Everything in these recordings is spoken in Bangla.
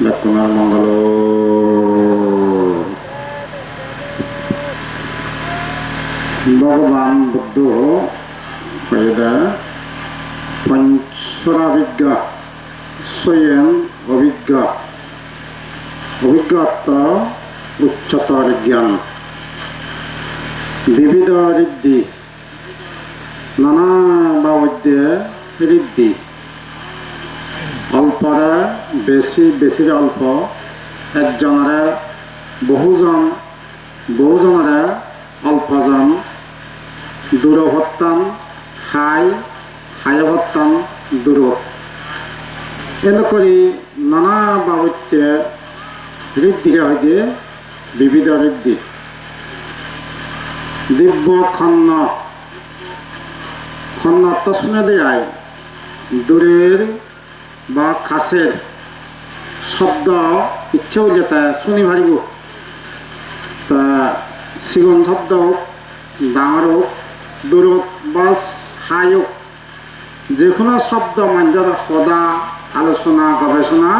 ব্যাকুণার মঙ্গল ভগবান বুদ্ধ কয়েদা পঞ্চরাবিজ্ঞা স্বয়ং অভিজ্ঞ অভিজ্ঞত উচ্চতর জ্ঞান বিবিধ ঋদ্ধি নানা বাবদ্যে ঋদ্ধি অল্পরে বেশি বেশিরে অল্প একজনরে বহুজন বহুজনরে অল্পজন দূরভত্তান হাই হায়ভত্তান দূর এনেকৰি নানা বাবত্যে ঋদ্ধিকে হয়তো বিবিধ ঋদ্ধি দিব্য খন্ন। খন্ন তসমে দেয় দূরের বা কাছের শব্দ ইচ্ছে হইলে তা শুনি পারিব তা চিগুণ শব্দ হোক ডাঙৰ হোক দূৰত বা হাই হোক যিকোনো শব্দ মঞ্জৰ সদা আলোচনা গৱেষণা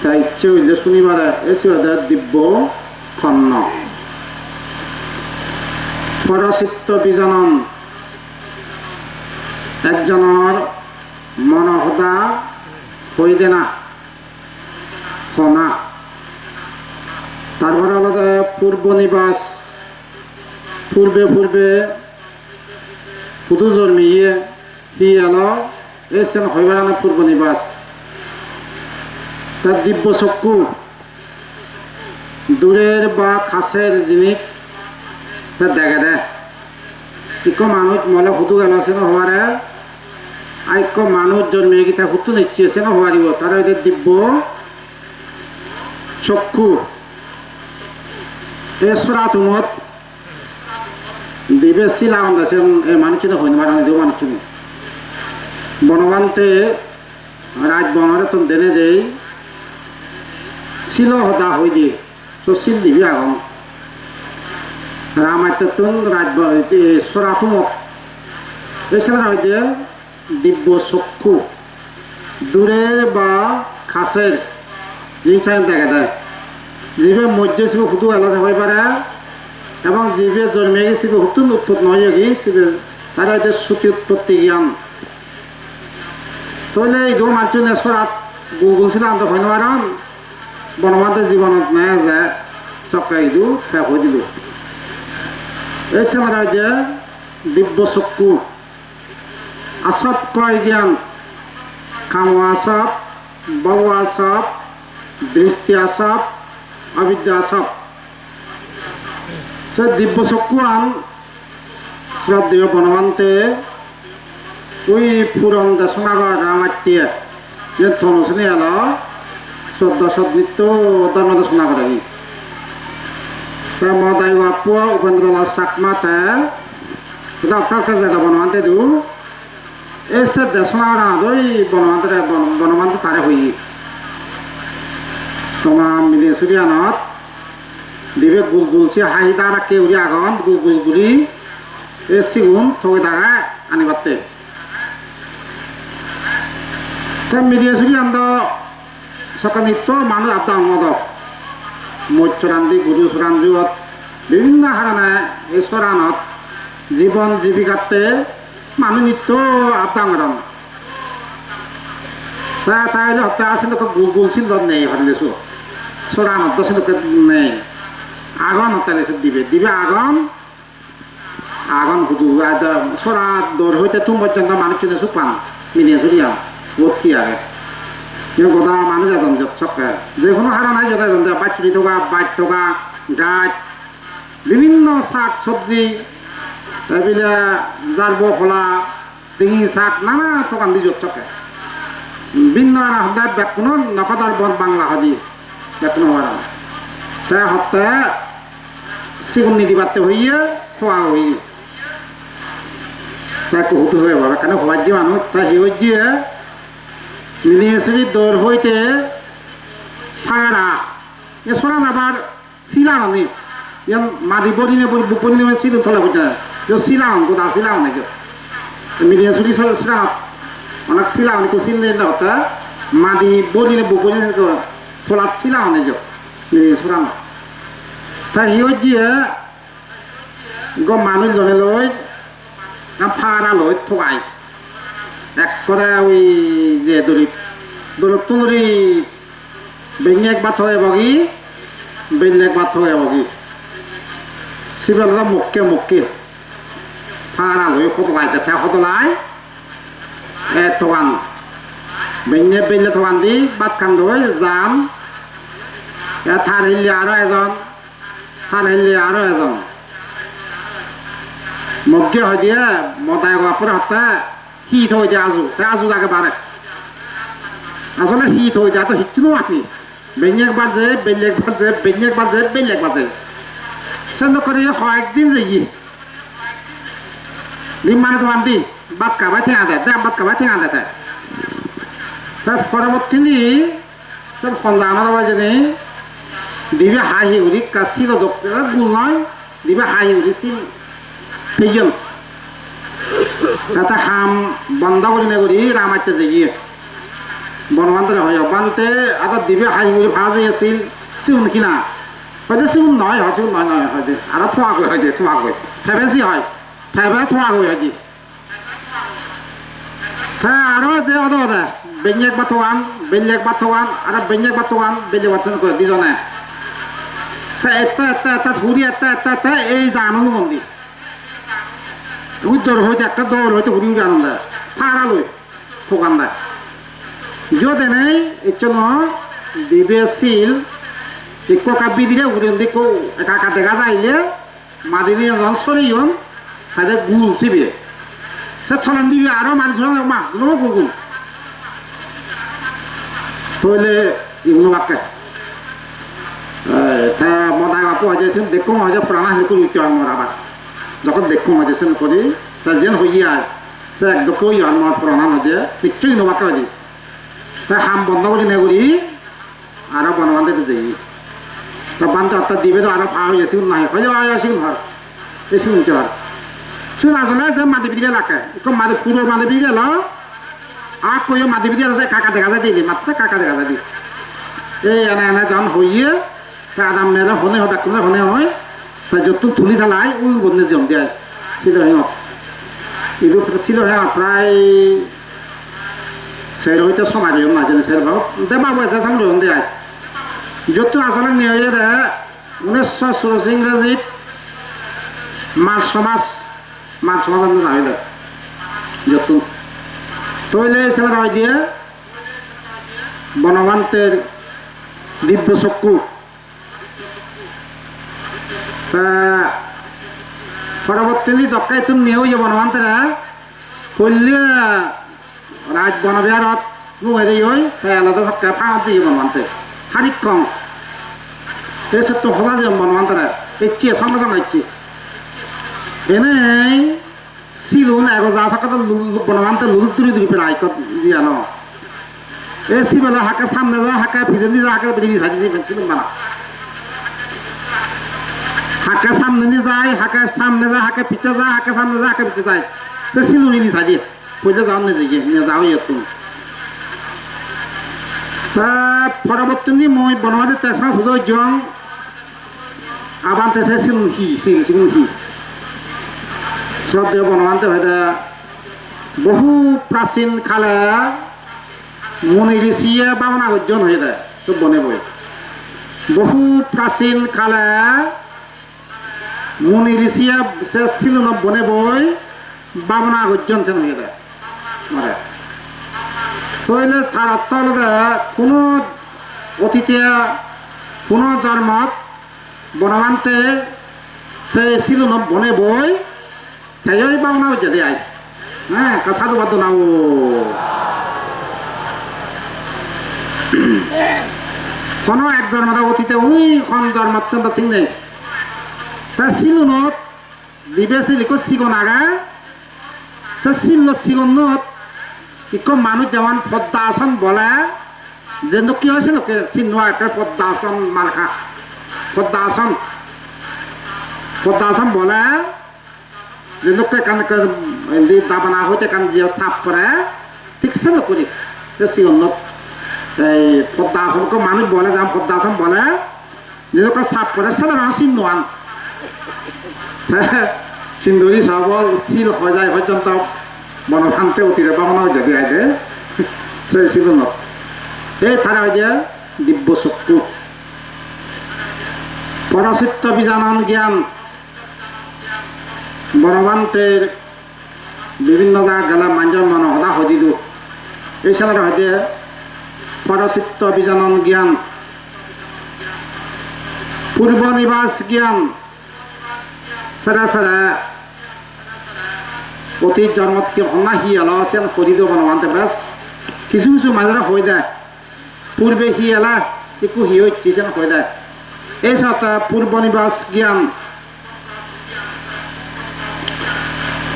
তা ইচ্ছে হইলে শুনিবারে এসে দিব্য খন্ন পরচিত্ত বিজনন একজনের মনসদা হইদে না খনা তারপরে আলাদা পূর্ব নিবাস, পূর্বে পূর্বে পুদু জন্মিয়ে হি এলো এসেন হইবার না পূর্ব নিবাস। তার দিব্য চক্ষু দূরের বা কাছের জিনিস তা দেখে দেয়। ইক মানুষ মলে ফুটু গেল আছে হওয়ারে আইক মানুষ জন্মিয়ে গিয়ে ফুটু নিচ্ছি আছে না হওয়ারিব। তারা দিব্য চক্ষু। এসরা তুমত দিবে শিলা আছে মানুষ হইন মারানি দেব মানুষ বনবান্তে রাজ বনরে তুমি দেনে দেই, শিল হদা হই দিয়ে, তো শিল দিবি আগন রামায়ণ রাজ সরাতুমত এছাড়া হইতে দিব্য চক্ষু। দূরের বা কাছের জিনিস দেখা দেয় জীবে মধ্য ছিল হুতু আলাদা হয়ে পারে, এবং জীবে জন্মে গেছিল হুতুন উৎপত্তি নয় গিয়েছিল তারা হইতে শ্রুতি উৎপত্তি জ্ঞান। তাহলে এই দু নেশরাত গুলগুল ছিল আনতে হয় না বনমাতে জীবনত নাই যায় চক্রা ইদু শেষ হয়ে দিল। এই সময় যে দিব্য চক্ষু আসব কয় জ্ঞান কাম আসব বউ আসব দৃষ্টি আসব অবিদ্যা আসব সে দিব্য চক্ষু শ্রদ্ধেয় বনবন্তে ওই পুরন দেশনাগর রামাত্যে যে থনসনি এলো শ্রদ্ধা সদনিত্য ধর্ম দেশনা করে saya mau tahu apa upandra la sakma ta kita kaka jaga bonwante du ese desna anat dibe gul gul si hai dara ke uri agon gul gul guri e sigun thoge daga ani batte ta mile suri ando সকাল নিত্য মানুষ আপনার মদক মৎস্যরান্ধি গুরু সুরাঞ্জুত বিভিন্ন হারানে ঈশ্বরানত জীৱন জীৱিকাতে মানুহ নিত্য আবদাঙৰণ তাই তাইলে হত্যা আছিল গুলছিল নেই হরে সরান হত্যা ছিল নেই। আগন হত্যা লেছে দিবে। দিবে আগন? আগন হুদু সরা দৌড় হইতে তুম পর্যন্ত মানুষ চিনে সুপান। মিলিয়ে সুরিয়া বোধ কি আগে। কিন্তু গোটা মানুষ এজন চকে যে কোনো হারা নাই, যত এজন বাচুরি থকা বাইক থকা গাছ, বিভিন্ন শাক চব্জি এইবিলাক জারব খোলা ডিঙি, শাক, নানা দোকান দি যত চকে বিভিন্ন সদায় বেকুনো নকদার বন বাংলা হদি বেকুনো হওয়ার তাই সপ্তাহে চিকুন নিদি পাতে হইয়ে খোৱা হই তাই কুহুতো হয়ে বাবা কেন হওয়ার যে মানুষ তাই সি হইয়ে নিয়েছিলি দৌড় হইতে ফাড়া এ সরা আবার শিলা অনেক ইয়ান মাদি বড়ি নে বুক বড়ি নে ছিল থলা বুঝা যে শিলা অন কোদা শিলা অনেক মিলিয়ে সুরি শিলা অনেক শিলা অনেক সিল নে হতা। মাদি বড়ি নে বুক বড়ি নে থলাচ্ছিলা অনেক নি সোরানো তা হিও জিয়ে গ মানুষ জনে লই, না ফাড়া লই থগাই এক করে ওই যে দড়ি দড়ি তুলরি বেঞ্জেক বাথ হয়ে বগি বেঞ্জেক বাথ হয়ে বগি। সিবেলা মক্কে মক্কে। ফাড়া লই হতলাই যাতে হতলাই এ থগান বেঞ্জে বেঞ্জে থগান দি বাত খান দই জাম থার হিলি আরও এজন থার হিলি আরও এজন মগ্গে হয় দিয়ে মতাই গোয়া পরে হতে হিট হয়ে দিয়ে আজু তে আজু লাগে বারে আসলে হিট হয়ে যায় তো হিটনো আপনি বেঞ্জেক বাজে বেলেগ বাজে বেঞ্জেক বাজে বেলেগ বাজে সেন্দ করে কয়েকদিন যে ই ডিম মানে তো আনতি বাদ কাবাই ঠেঙা দেয় দেখ বাদ কাবাই ঠেঙা দেয় তার পরবর্তী নি তোর সন্ধ্যা বাজে নেই দিবে হাঁহি উড়ি কাশিল গুল নয়, দিবে হাঁহি উড়ি সিল ফেজন তাতে হাম বন্ধ করি না করি, রামাইতে যাইয়ে বনবান্তরে হয় বানতে আবার দিবে হাঁহি উড়ি, ভাজে আছিল সিউন কিনা। হয়তো সিউন নয় হয় সিউন নয় নয়, হয়তো, আর থোয়া গৈ হয়তো থোয়া গৈ ফেবেছি হয়, ফেবে থোয়া গৈ হয়তো। হ্যাঁ আরও যে অদ অদে বেঞ্জেক বাথোয়ান বেলেগ বাথোয়ান আর বেঞ্জেক বাথোয়ান বেলেগ বাথোয়ান করে দুজনে এটা এটা এটা ঘুরি এটা এটা এটা এই যে আনন্দ মন্দির। উত্তর হইতে একটা দৌড় হইতে ঘুরি উড়ি আনন্দ ফাড়া লই থোকান দেয়। যদি নেই, এর জন্য এই কোকা উড়েন দিকে একা একা দেখা যাইলে মাদিনী যখন সরিয়ন, সাইডে গুল চিবিয়ে সে থলান দিবি, আরও মানুষ মা গুলো, গুল। হইলে এগুলো বাক্যে তা মদাই বাপু হয়েছে দেখো হয়েছে পুরানা হেলে করি উঠতে আমার আবার। যখন দেখো হয়েছে করি তা যেন হইয়া সে একদম কই আর মর পুরানা হয়েছে নিশ্চয়ই নবাকে হয়েছে তা হাম বন্ধ করি না করি, আরও বনবান্ধে যাই তা বান্ধে অর্থাৎ দিবে তো আরও পাওয়া হয়েছে নাই হয়ে। যাওয়া আসি ঘর এসে উঠতে হয় শুন আসলে যে মাদি বিদিকে লাগে মাদি পুরো মাদি বিদিকে গেল আর কই মাদি বিদিকে আছে, কাকা দেখা যায়, দিলি মাত্র, কাকা দেখা যায় দি এই, এনে এনে যখন হইয়ে আদাম মেলে, হনে হবে কোনো হনে হয় তা যত তুলি থালাই ওই বন্ধে জম দেয় ছিল ইদু ছিল প্রায় সের হইতে সমাজ হইম মাঝে সের ভাব দে, বাবু এসে সামনে হন দেয় যত আসলে নিয়ে দে উনিশশো ষোলোশো ইংরেজিত মার্চ সমাজ মার্চ সমাজ আমি যাই দে যত হয় দিয়ে বনবান্তের দিব্য চক্ষু। পরবর্তী জকাই তুমি নিয়েও যে বনবান্তরা করলে রাজ বনবিহারত দিয়ে ওই তাই আলাদা সবকে ফাঁক দিয়ে বনবান্তে হারিক কম। এই সব তো হলা যে বনবান্তরা ইচ্ছে সঙ্গে সঙ্গে ইচ্ছে এনে সিলুন এগো যা থাকে তো বনবান্তে লুল তুলি তুলি পেলা আইকত দিয়া ন। এ সিবেলা হাকে সামনে যা, হাকে পিছন দিয়ে যা, হাকে বেরিয়ে সাজি সিলুন বানা। হাকে সামনে নিয়ে যায় হাকে সামনে যায় হাকে পিছে যায় হাকে সামনে যায় হাকে পিছে যায় তো সিলুনি নি সাজি পয়লা যাও না যাই নিয়ে যাও ইয়ে তুমি। তা পরবর্তী মই বনবাদী তেসা হুজো জং। আবান তেসে সিলুন সিল সিলুন হি শ্রদ্ধেয় বনবান্তে হয়তো বহু প্রাচীন কালে মনি ঋষিয়ে বামনা অর্জন হয়ে যায় তো বনে বই। বহু প্রাচীন কালে মনি ঋষিয়ে সে ছিল না বনে বই, বামনা অর্জন সেন হয়ে মারে তইলে তার হল কোনো অতীতে, কোনো জন্মত বনবান্তে সে ছিল না বনে বই তাই বামনা হচ্ছে দেয় হ্যাঁ সাধু বাদ নাও কোনো এক জন্মদা অতীতে ওই কোন জন্মাত্যন্ত ঠিক নেই তা সিলুনত দিবে সিলিকো সিগন আগা সে সিল সিগনত ইকো মানুষ যেমন পদ্মাসন বলে যে কি হয়েছিল সিনোয়া একটা পদ্মাসন মার্কা পদ্মাসন পদ্মাসন বলে যে লোককে কান দাবানা হইতে কান যে সাপ করে, ঠিক সে করি। সিগনত এই পদ্মাসনকে মানুষ বলে যাম পদ্মাসন বলে যেরকম সাপ করে সেটা মানুষ চিন্তান সিন্দুরি সবল সিল হয়ে যায় পর্যন্ত বনভান্তে অতিরে বামনা যদি আইদে সে সিজন এই থাকা হয় যে দিব্য চক্ষু পরচিত্ত বীজানন জ্ঞান। বনবান্তের বিভিন্ন জায়গা গেলে মানুষের মন সদি দিওঁ এই চালাৰ সৈতে পৰচিত্ত বীজানন জ্ঞান পূৰ্ব নিবাস জ্ঞান চাৰা চাৰা অতীত জন্মত কি অনা সি এলা আছেন সদিত বনবান্তে বেছ কিছু কিছু মাজৰে হৈ যায়। পূৰ্বে সি এলা একো সি ঐতিছেন হৈ যায়। এই চাতা পূর্ব নিবাস জ্ঞান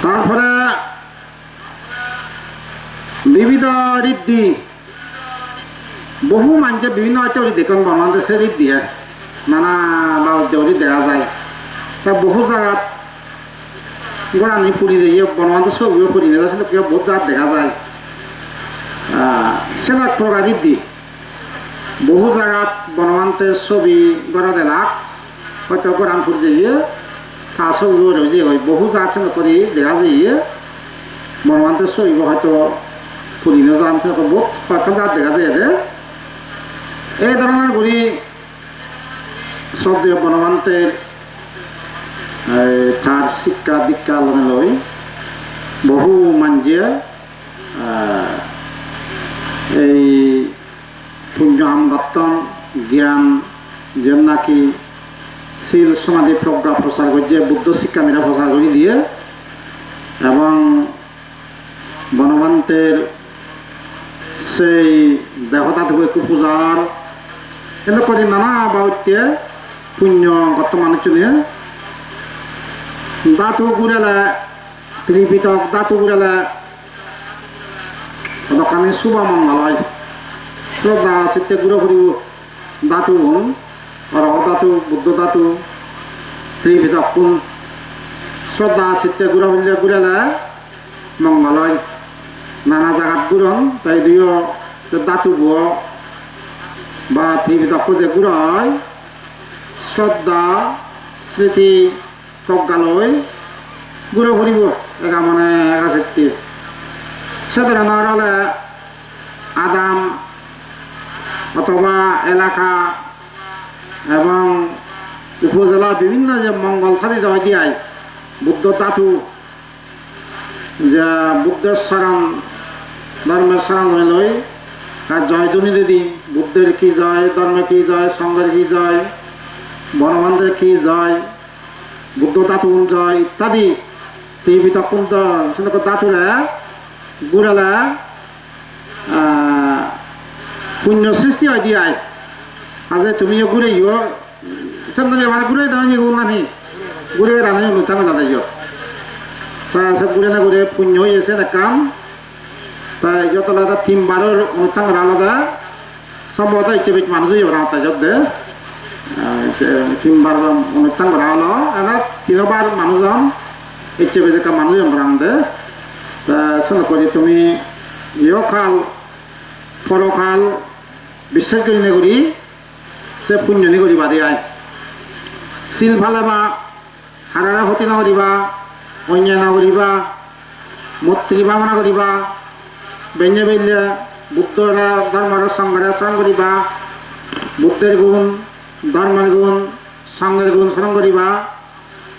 তারপরে বিবিধ ঋদ্ধি, বহু মানুষের বিভিন্ন হয়তো দেখুন বাংলাদেশে ঋদ্ধি নানা বা উদ্যোগী দেখা যায়। তা বহু জায়গাত গড়ানি ফুরি যাই বনবান্ধব ছবিও ফুরি যায় আসলে কেউ বহুত জায়গাত দেখা যায়। সেলাক প্রকার ঋদ্ধি। বহু জায়গাত বনবান্তের ছবি গড়া দেলাক, হয়তো ফুরি যাইয়ে তা ছবি যে হয় বহু ছিল করি দেখা যাইয়ে বনবান্তের ছবি হয়তো ফুরিনো জানছে তো বহুত কয়েকটা জায়গা দেখা যায় এদের এই ধরনের ঘুরি শ্রদ্ধেয় বনবান্তের এই, তার শিক্ষা দীক্ষা লনে লই বহু মানজিয়ে এই পুণ্য আমগত্তন জ্ঞান যেন নাকি শিল সমাধি প্রজ্ঞা প্রচার করছে বুদ্ধ শিক্ষা নিরা প্রচার করে দিয়ে এবং বনবান্তের সেই দেহতা থেকে পূজার কিন্তু করে নানা বাউত্যে পুণ্য গত মানুষ নিয়ে। দাঁতু গুড়ালে ত্রিপিটক, দাঁতু গুড়ালে দোকানে শুভ মঙ্গলয়। শ্রদ্ধা চিত্তে গুড়ো ফুরিব দাঁতু গুণ রহ দাঁতু বুদ্ধ দাঁতু ত্রিপিটক কোন শ্রদ্ধা, চিত্তে গুড়ো ফুরিলে গুড়ালে মঙ্গলয়। নানা জায়গাত গুড়ন তাই দুইও দাঁতু বুয় বা ত্রিপিটক যে গুড় হয়, শ্রদ্ধা, স্মৃতি, প্রজ্ঞালয় গুড়ো ফুরিব এগা মানে এগা সত্যি সে আদাম অথবা এলাকা এবং উপজেলা বিভিন্ন যে মঙ্গল সাধিত হয় দিয়ায় বুদ্ধ তাতু, যে বুদ্ধের শরণ ধর্মের শরণ হয়ে লই আর জয় দুনি দিদি বুদ্ধের কি জয়, ধর্মের কি জয়, সঙ্গের কি জয়, বনবন্ধের কি জয়, বুদ্ধ তাতু জয় ইত্যাদি। টিভি তখন তো সেরকম তাতুরা, গুড়ালা পুণ্য সৃষ্টি হয় দিয়ায় আজ তুমিও ঘুরে ইও চন্দনী আমার ঘুরে দাও নি গুণ নানি। ঘুরে রানে অনুষ্ঠান লাদা ইও তা সব ঘুরে না ঘুরে পুণ্য হয়েছে না কাম। তাই যত আলাদা তিন বারের অনুষ্ঠান আলাদা সম্ভবত ইচ্ছে বেশ মানুষই ওরা তাই যত দে তিনবার অনুষ্ঠান করা হলো। এবার তিনবার মানুষজন ইচ্ছে বেশি মানুষজন রান্ধে তা শোনো করি তুমি ইহকাল পরকাল বিশ্বাস করি না করি সে পুণ্য নি করিবা দিয়াই। শিল ফালেবা হারারা হতি না করিবা অন্যায় না করিবা মূর্তি ভাবনা করিবা বেঞ্জে বেঞ্জে বুদ্ধরা ধর্মের সঙ্গের স্মরণ করিবা বুদ্ধের গুণ ধর্মের গুণ সঙ্গের গুণ স্মরণ করিবা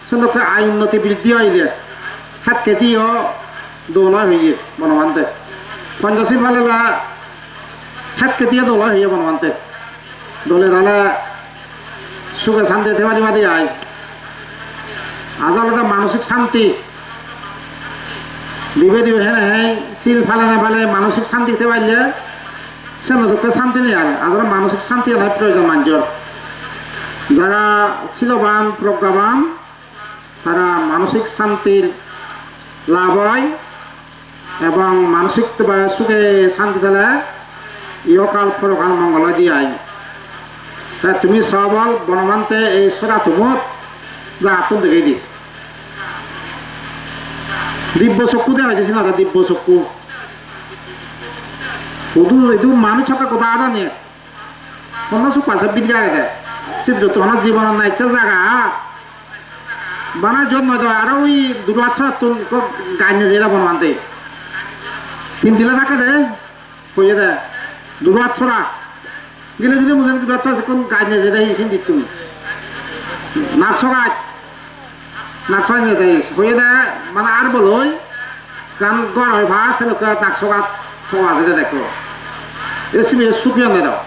সেন্দকে আয় উন্নতি বৃদ্ধি হয় যে, হাত কেতিও দোলা হইয়ে বনবান্তে পঞ্চশীল ফালেলা, হাত কেতিয়া দোলা হইয়ে বনবান্তে দলে দলে সুখে শান্তি থেমারি মাদি আয়। আদালতে মানসিক শান্তি। দিবে দিবে হ্যাঁ হ্যাঁ শিল ফালে না ফালে মানসিক শান্তি থেমাইলে সে নতুনকে শান্তি নেই আর। আদালত মানসিক শান্তি নাই প্রয়োজন মানুষের। যারা শিলবান প্রজ্ঞাবান, তারা মানসিক শান্তির লাভ হয় এবং মানসিক সুখে শান্তি দিলে ইহকাল পরকাল মঙ্গল দিয়াই তা তুমি সবল বনমান্তে এই সরা তুমত যা আত্ম দেখে দি দিব্য চক্ষু দেখা দিয়েছিল না দিব্য চক্ষু। itu manu chaka kota ada nih kono su pasa bidya gede sih যত হন জীবন না ইচ্ছা জায়গা। বানা জন্ম তো আর ওই দুটো আচ্ছা তুল গাইনে যেটা বনবান্তে তিন দিলে থাকে দে কইয়ে দে দুটো আচ্ছা গেলে গেলে মুঝে দুটো আচ্ছা কোন গাইনে যেটা হিসেন দিত তুমি। নাকশো গাছ নাকশো যেতে কইয়ে দে মানে আর বলই কারণ গড় হয় ভা সে লোক নাকশো গাছ তোমার যেতে দেখো। এসবি সুপিয়ান দে দাও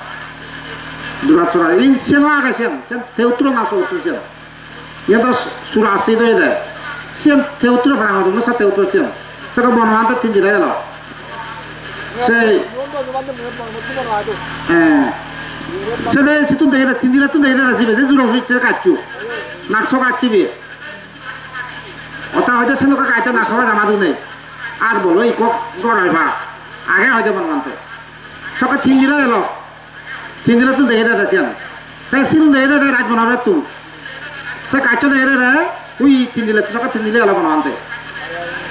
দুরাচরা ইন সেন আগাছেন সেন তেউত্র না সৌত্রছেন ইয়াদা সুরাসি দই দে সেন তেউত্র ভাঙা দম সা তেউত্র চেন তাকে বনওয়ান্ত তিন দিলা গেল। সেই হ্যাঁ। সেদে সিতুন দেখে দে, তিন দিলা তুন দেখে দে রাসিবে যে জুরা হইছে কাচ্চু নাকশো কাচ্চিবি অতা হয়তো সে লোক কাইতে নাকশো জামা দু নেই। আর বলো, এই কক গড়াই ভা আগে হয়তো বনওয়ান্ত সকাল তিন দিলা গেল। তিন দিলে তুই দেখে দেয় সিয়ান তাই সিন দেখে দেয় রাজ বানাবে তুই সে কাচ্চ দেখে দেয় উই তিন দিলে তুই তিন দিলে আলো বানাতে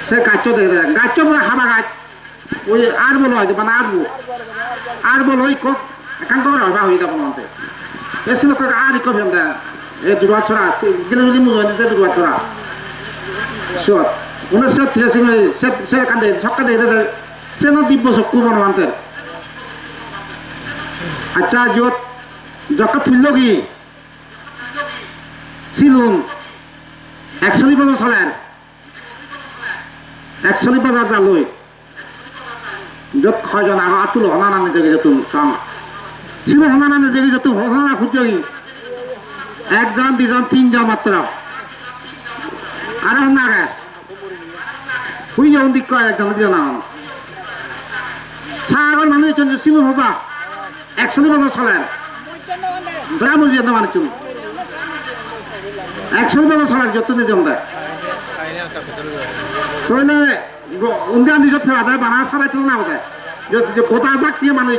সে কাচ্চ দেখে দেয় গাচ্চ হাবা গাছ ওই আর বলো হয়তো মানে আর বো আর বলো ওই কক একান করে হবা হয়ে যাব বানাতে এসে লোক আর ইকো ভেন দেয় এ দুর্বা ছড়া গেলে যদি মুজো দিছে দুর্বা ছড়া। সত উনিশশো তিরাশি সে সে কান্দে সবকা দেখে দেয় সে না দিব্য চক্ষু বনবান্তের আচ্ছা যত যত তুলল কি? সিলুন একচল্লিশ বছর চলের। একচল্লিশ বছর যালৈ যত ছয়জন আগৰ আতুল হনানানে জেগি যতুন, চং। হনানানে জেগি যতুন হনানা খুঁজি একজন দুজন তিনজন মাত্র। আৰু হনাগে শুই যাওঁ দিক কয় একজন দুজন চাহ আগৰ মানুহ সিলুন হবা একচল্লিশ বছর চলেন। বলছি এত মানুষ একচল্লিশ বছর চলেন, যত নিজন দেয়। তাহলে উন্দিয়া নিজের ফেরা দেয় বানা সারাই তুলে না যে কোথা যাক দিয়ে মানুষ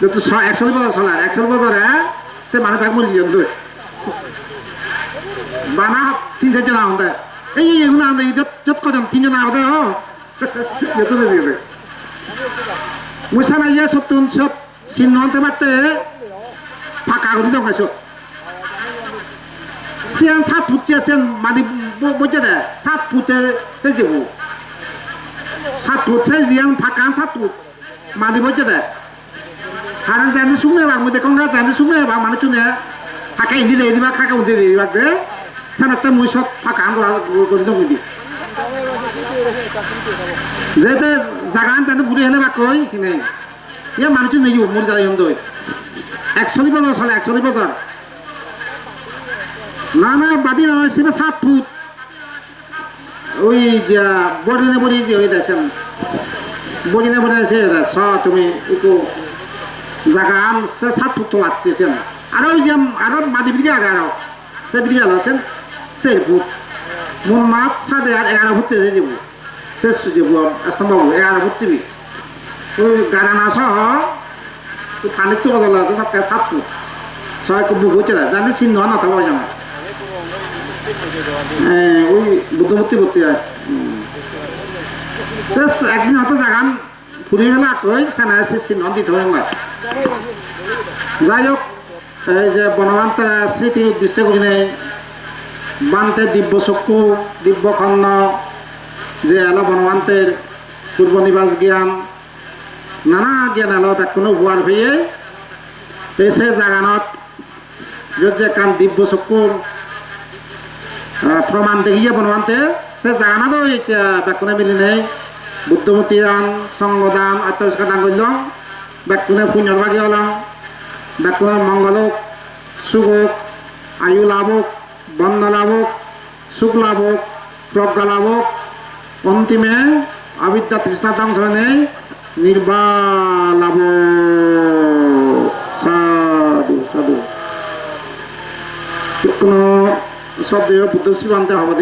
যত একচল্লিশ বছর চলেন একচল্লিশ বছরে সে মানুষ এক মরিছি জন বানা, তিন চারজন দেয় এই এগুলো দেয় যত যত কজন, তিনজন আহ দেয় ও যত নিয়ে মুসানা ইয়ে সত্তর সত সিন্নতে মাতে ফাঁকা করে দং গাইছো সিয়ান সাত ফুটছে সিয়ান মাদি বইছে দে, সাত ফুটছে যাব সাত ফুট সেই জিয়ান ফাঁকা, সাত ফুট মাদি বইছে দে হারান জানি শুনে বাং মধ্যে কঙ্গা জানি শুনে বাং মানে চুনে ফাঁকা ইন্দি দিয়ে দিবা খাকা উন্দি দিয়ে দিবা দে সানাতে মুই সব ফাঁকা করে দং দি যেতে জাগা আনতে বুড়ি হলে বা কই কিনে ইয়ে মানুষ নেই মরি হম দই একচল্লিশ বছর চলে একচল্লিশ বছর না না বাদি নয় সেটা সাত ফুট ওই বডিনে বডি যে ওই দেখছেন বডিনে বডি আছে স তুমি একটু জাগা আন সে সাত ফুট লাগছেন আর ওই যে আর মাদি বিদিকে আগে আরও। সে বিদিকে সেন সেই ফুট মোর মাছ সাড়ে আর এগারো ফুট যাব শেষ যাব আস্তাম এগারো ফুট যাবি ওই গারানা সহ পানির তো বদলা তো সবকে সাত ফুট ছয় কুবু হচ্ছে না, জানি চিহ্ন না তো জানা ওই বুদ্ধমূর্তি ভর্তি হয়। একদিন হয়তো জাগান ফুরি মেলা কই সেনা চিহ্ন দিতে হবে না। যাই হোক এই যে বনবান্তারা স্মৃতির উদ্দেশ্য করে নেই বান্তে দিব্য চক্ষু দিব্য খন্ন যে এলো বনবান্তের পূর্ব নিবাস জ্ঞান, নানা জ্ঞান এলো কোনো হোৱাৰ ভয়ে এসে জাগানত যে কান দিব্য চকুৰ প্ৰমাণ দেখিয়ে বনোৱান্তে সে জাগানত বেকুনে মিলি নেই। বুদ্ধমতী দান সংগদান আত্মস্কার দান করলাম। বেকুনে পুণ্যর ভাগি হলাম। বেকুনের মঙ্গলক সুখক আয়ু লাভক বন্ধ লাভক সুখ লাভক প্রজ্ঞা লাভক অন্তিমে অবিদ্যা তৃষ্ণা ধ্বংস নেই নির্বালাভ। সাধু সাধু। কোনো শব্দ বুদ্ধ শিবান্তে হবে